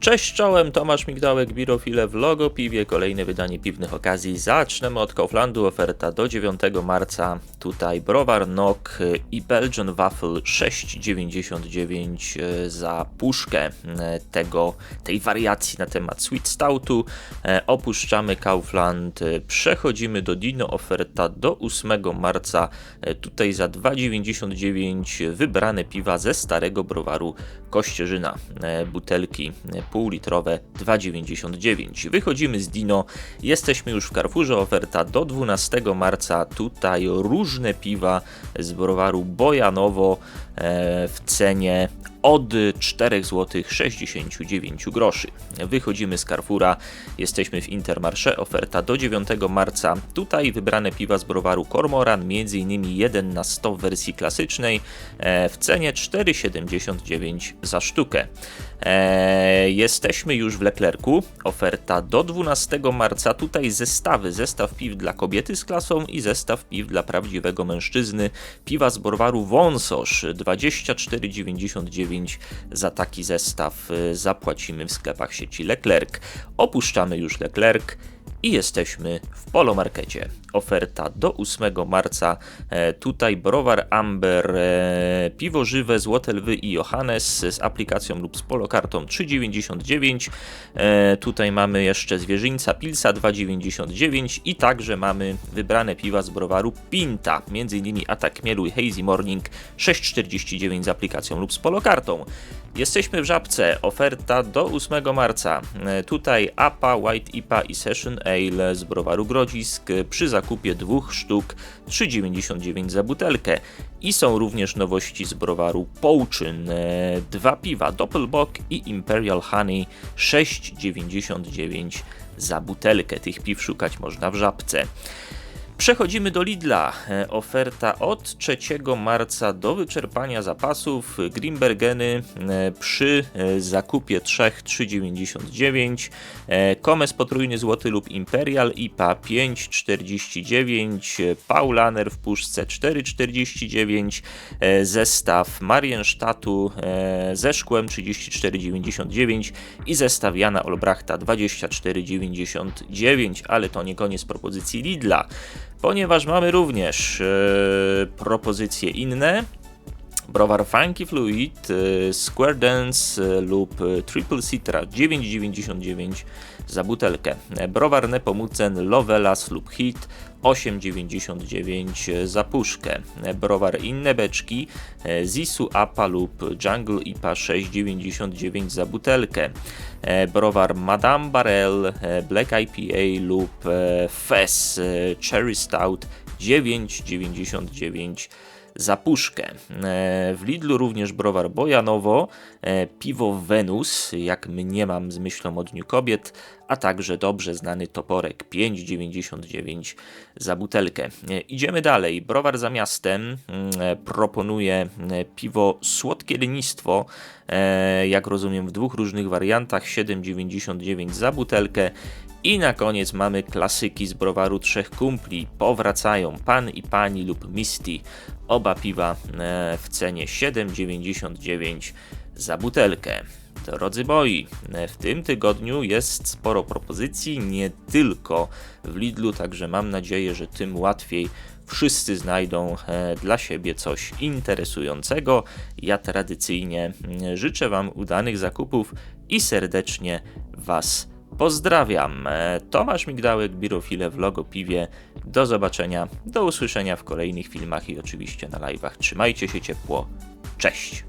Cześć czołem, Tomasz Migdałek, Birofile w Logopiwie, kolejne wydanie piwnych okazji. Zaczniemy od Kauflandu, oferta do 9 marca. Tutaj Browar Nock i Belgian Waffle 6,99 e, za puszkę e, tego, tej wariacji na temat Sweet Stoutu. E, Opuszczamy Kaufland, przechodzimy do Dino, oferta do 8 marca. Tutaj za 2,99 wybrane piwa ze starego browaru Kościerzyna. Butelki półlitrowe 2,99. Wychodzimy z Dino, jesteśmy już w Carrefourze, oferta do 12 marca. Tutaj różne piwa z browaru Bojanowo e, w cenie od 4 zł 69 groszy. Wychodzimy z Carrefoura, jesteśmy w Intermarché, oferta do 9 marca. Tutaj wybrane piwa z browaru Cormoran, m.in. 1 na 100 w wersji klasycznej e, w cenie 4,79 za sztukę. Jesteśmy już w Leclercu, oferta do 12 marca. Tutaj zestawy, zestaw piw dla kobiety z klasą i zestaw piw dla prawdziwego mężczyzny. Piwa z browaru Wąsosz 24,99 za taki zestaw zapłacimy w sklepach sieci Leclerc. Opuszczamy już Leclerc i jesteśmy w Polomarkecie. Oferta do 8 marca. E, tutaj browar Amber, e, piwo żywe, złote lwy i Johannes z aplikacją lub z polokartą 3,99. E, tutaj mamy jeszcze zwierzyńca Pilsa 2,99 i także mamy wybrane piwa z browaru Pinta, m.in. Atak Mielu i Hazy Morning 6,49 z aplikacją lub z polokartą. Jesteśmy w Żabce, oferta do 8 marca. Tutaj APA, White IPA i Session Ale z browaru Grodzisk przy zakupie dwóch sztuk 3,99 za butelkę. I są również nowości z browaru Pouczyn. E, Dwa piwa, Doppelbock i Imperial Honey 6,99 za butelkę. Tych piw szukać można w Żabce. Przechodzimy do Lidla. E, Oferta od 3 marca do wyczerpania zapasów. Grimbergeny e, przy e, zakupie 3 3,99. E, Komes potrójny złoty lub Imperial IPA 5,49. e, Paulaner w puszce 4,49. e, Zestaw Marienstadtu e, ze szkłem 34,99 i zestaw Jana Olbrachta 24,99. Ale to nie koniec propozycji Lidla ponieważ mamy również e, propozycje inne. Browar Funky Fluid, e, Square Dance e, lub e, Triple Citra 9,99 za butelkę. E, Browar Nepomucen Lovelas lub Hit 8,99 za puszkę. E, Browar Inne Beczki e, Zisu APA lub Jungle IPA 6,99 za butelkę. Browar Madame Barrel Black IPA lub Fez Cherry Stout 9,99 za puszkę. E, W Lidlu również browar Bojanowo, e, piwo Venus, jak mniemam z myślą o Dniu Kobiet, a także dobrze znany toporek 5,99 za butelkę. E, Idziemy dalej. Browar za miastem mm, proponuje piwo Słodkie Lenistwo, jak rozumiem w dwóch różnych wariantach, 7,99 za butelkę i na koniec mamy klasyki z browaru Trzech Kumpli. Powracają Pan i Pani lub Misty. Oba piwa e, w cenie 7,99 za butelkę. Drodzy moi, e, w tym tygodniu jest sporo propozycji, nie tylko w Lidlu, także mam nadzieję, że tym łatwiej wszyscy znajdą e, dla siebie coś interesującego. Ja tradycyjnie mm, życzę Wam udanych zakupów i serdecznie Was Pozdrawiam. E, Tomasz Migdałek, Birofile w Logopiwie. Do zobaczenia, do usłyszenia w kolejnych filmach i oczywiście na live'ach. Trzymajcie się ciepło. Cześć!